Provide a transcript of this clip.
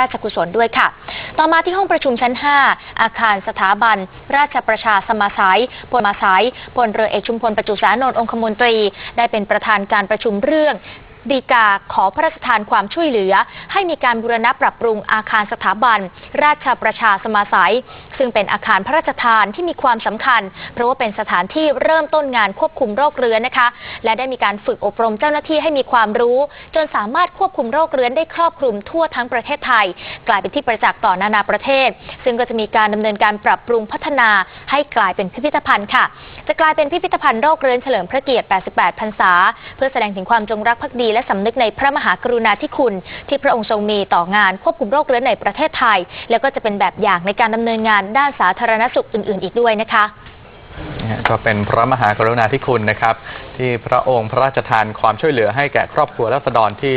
ราชกุศลด้วยค่ะ ต่อมาที่ห้องประชุมชั้น 5 อาคารสถาบัน ราชประชาสมาสายพลมาสายพลเรือเอกชุมพลประจุสานนท์องคมนตรี ได้เป็นประธานการประชุมเรื่อง ดีกาขอพระราชทานความช่วยเหลือ ให้มีการบูรณะปรับปรุงอาคารสถาบัน ราชประชาสมาสัย ซึ่งเป็นอาคารพระราชทานที่มีความสำคัญ เพราะว่าเป็นสถานที่เริ่มต้นงานควบคุมโรคเรื้อนนะคะ และได้มีการฝึกอบรมเจ้าหน้าที่ให้มีความรู้ จนสามารถควบคุมโรคเรื้อนได้ครอบคลุมทั่วทั้งประเทศไทย กลายเป็นที่ประจักษ์ต่อนานาประเทศ ซึ่งก็จะมีการดำเนินการปรับปรุงพัฒนา ให้กลายเป็นพิพิธภัณฑ์ค่ะ จะกลายเป็นพิพิธภัณฑ์โรคเรื้อนเฉลิมพระเกียรติ 88 พรรษา เพื่อแสดงถึงความจงรักภักดีและสำนึกในพระมหากรุณาธิคุณ ที่พระองค์ทรงมีต่องานควบคุมโรคเรื้อนในประเทศไทย แล้วก็จะเป็นแบบอย่างในการดำเนินงานด้านสาธารณสุขอื่น ๆ อีกด้วยนะคะก็เป็นพระมหากรุณาธิคุณนะครับ ที่พระองค์พระราชทานความช่วยเหลือให้แก่ครอบครัวรัษฎรที่